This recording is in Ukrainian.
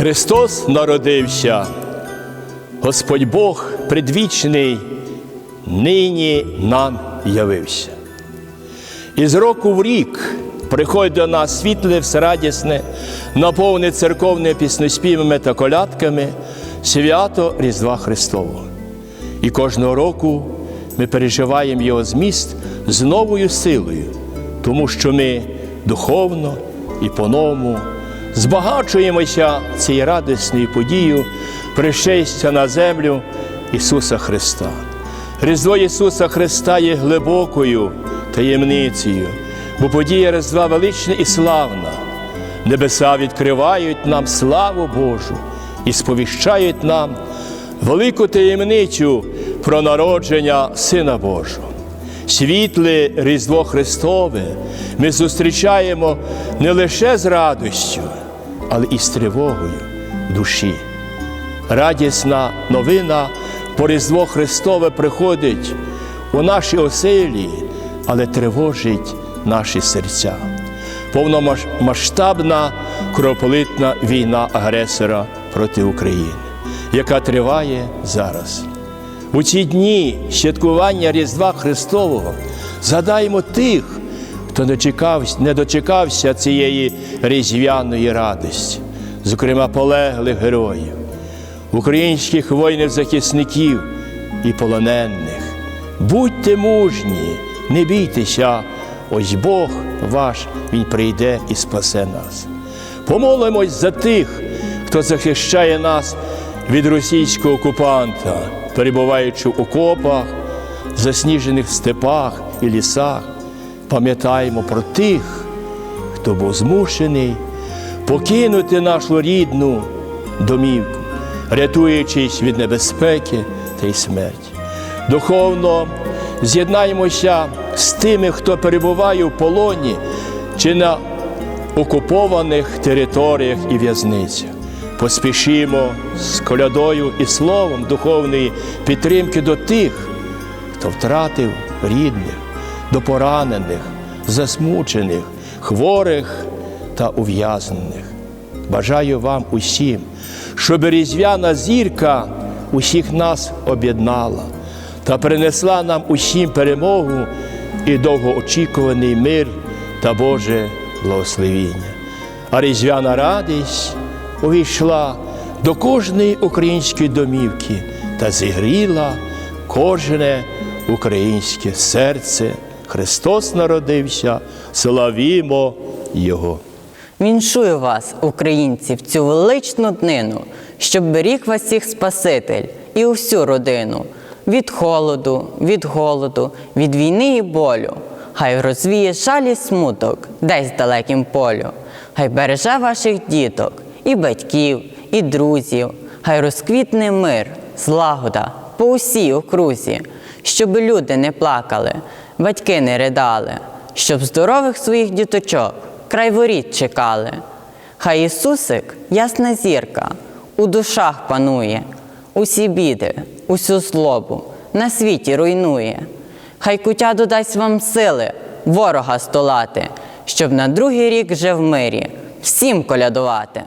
Христос народився, Господь Бог предвічний, нині нам явився. І з року в рік приходить до нас світле, всерадісне, наповне церковними піснеспівами та колядками свято Різдва Христового. І кожного року ми переживаємо його зміст з новою силою, тому що ми духовно і по-новому збагачуємося цією радісною подією пришестя на землю Ісуса Христа. Різдво Ісуса Христа є глибокою таємницею, бо подія Різдва велична і славна. Небеса відкривають нам славу Божу і сповіщають нам велику таємницю про народження Сина Божого. Світле Різдво Христове ми зустрічаємо не лише з радістю, але і з тривогою душі. Радісна новина по Різдво Христове приходить у наші оселі, але тривожить наші серця. Повномасштабна кровополитна війна агресора проти України, яка триває зараз. У ці дні святкування Різдва Христового згадаємо тих, хто не, чекався, не дочекався цієї різдвяної радості, зокрема полеглих героїв, українських воїнів-захисників і полонених. Будьте мужні, не бійтеся, ось Бог ваш, Він прийде і спасе нас. Помолимось за тих, хто захищає нас від російського окупанта, перебуваючи в окопах, засніжених степах і лісах. Пам'ятаємо про тих, хто був змушений покинути нашу рідну домівку, рятуючись від небезпеки та й смерті. Духовно з'єднаємося з тими, хто перебуває в полоні чи на окупованих територіях і в'язницях. Поспішімо з колядою і словом духовної підтримки до тих, хто втратив рідних, до поранених, засмучених, хворих та ув'язнених. Бажаю вам усім, щоб різдвяна зірка усіх нас об'єднала та принесла нам усім перемогу і довгоочікуваний мир та Боже благословіння. А різдвяна радість увійшла до кожної української домівки та зігріла кожне українське серце. Христос народився, славімо Його. Віншую вас, українці, в цю величну днину, щоб беріг вас всіх Спаситель і усю родину від холоду, від голоду, від війни і болю. Хай розвіє жаль і смуток десь далеким полю, хай береже ваших діток, і батьків, і друзів, хай розквітне мир, злагода по усій окрузі, щоб люди не плакали, батьки не ридали, щоб здорових своїх діточок край воріт чекали. Хай Ісусик, ясна зірка, у душах панує, усі біди, усю злобу на світі руйнує. Хай куття додасть вам сили ворога столати, щоб на другий рік вже в мирі всім колядувати.